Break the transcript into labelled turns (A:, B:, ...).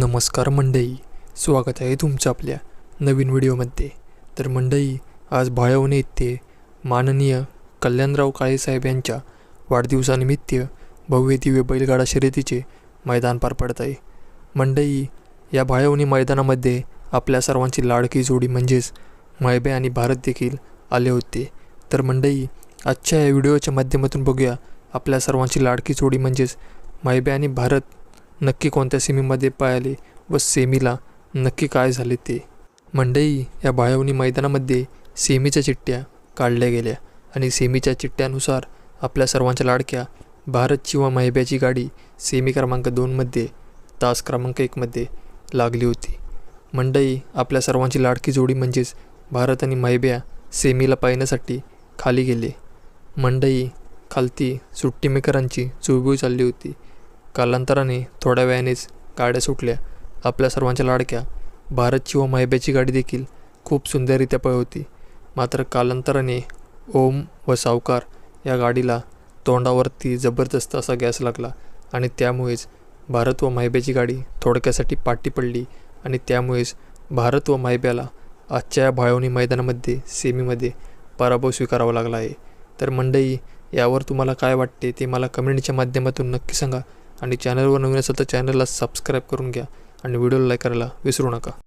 A: नमस्कार मंडई स्वागत आहे तुमचं आपल्या नवीन व्हिडिओमध्ये. तर मंडई आज भायवणे येथे माननीय कल्याणराव काळेसाहेब यांच्या वाढदिवसानिमित्त भव्य दिव्य बैलगाडा शर्यतीचे मैदान पार पडत आहे. मंडई या भायवणी मैदानामध्ये आपल्या सर्वांची लाडकी जोडी म्हणजेच मैबे आणि भारत देखील आले होते. तर मंडई आजच्या या व्हिडिओच्या माध्यमातून बघूया आपल्या सर्वांची लाडकी जोडी म्हणजेच मैबे आणि भारत नक्की कोणत्या सेमीमध्ये पाहिले व सेमीला नक्की काय झाले ते? मंडई या बाळवणी मैदानामध्ये सेमीच्या चिठ्ठ्या काढल्या गेल्या आणि सेमीच्या चिठ्ठ्यानुसार आपल्या सर्वांच्या लाडक्या भारतची व महिब्याची गाडी सेमी क्रमांक दोनमध्ये तास क्रमांक एकमध्ये लागली होती. मंडई आपल्या सर्वांची लाडकी जोडी म्हणजेच भारत आणि महिब्या सेमीला पाहण्यासाठी खाली गेले. मंडई खालती सुट्टीमेकरांची चुळबुळ चालली होती. कालांतराने थोड्या वेळानेच गाड्या सुटल्या. आपल्या सर्वांच्या लाडक्या भारतची व मायब्याची गाडी देखील खूप सुंदररित्या पळ होती मात्र कालांतराने ओम व सावकार या गाडीला तोंडावरती जबरदस्त असा गॅस लागला आणि त्यामुळेच भारत व मायब्याची गाडी थोडक्यासाठी पाठी पडली आणि त्यामुळेच भारत व मायब्याला आजच्या या भाळवणी मैदानामध्ये सेमीमध्ये पराभव स्वीकारावा लागला आहे. तर मंडई यावर तुम्हाला काय वाटते ते मला कमेंटच्या माध्यमातून नक्की सांगा. आणि चॅनलवर नवीन असेल तर चॅनलला सबस्क्राईब करून घ्या आणि व्हिडिओला लाईक करायला विसरू नका.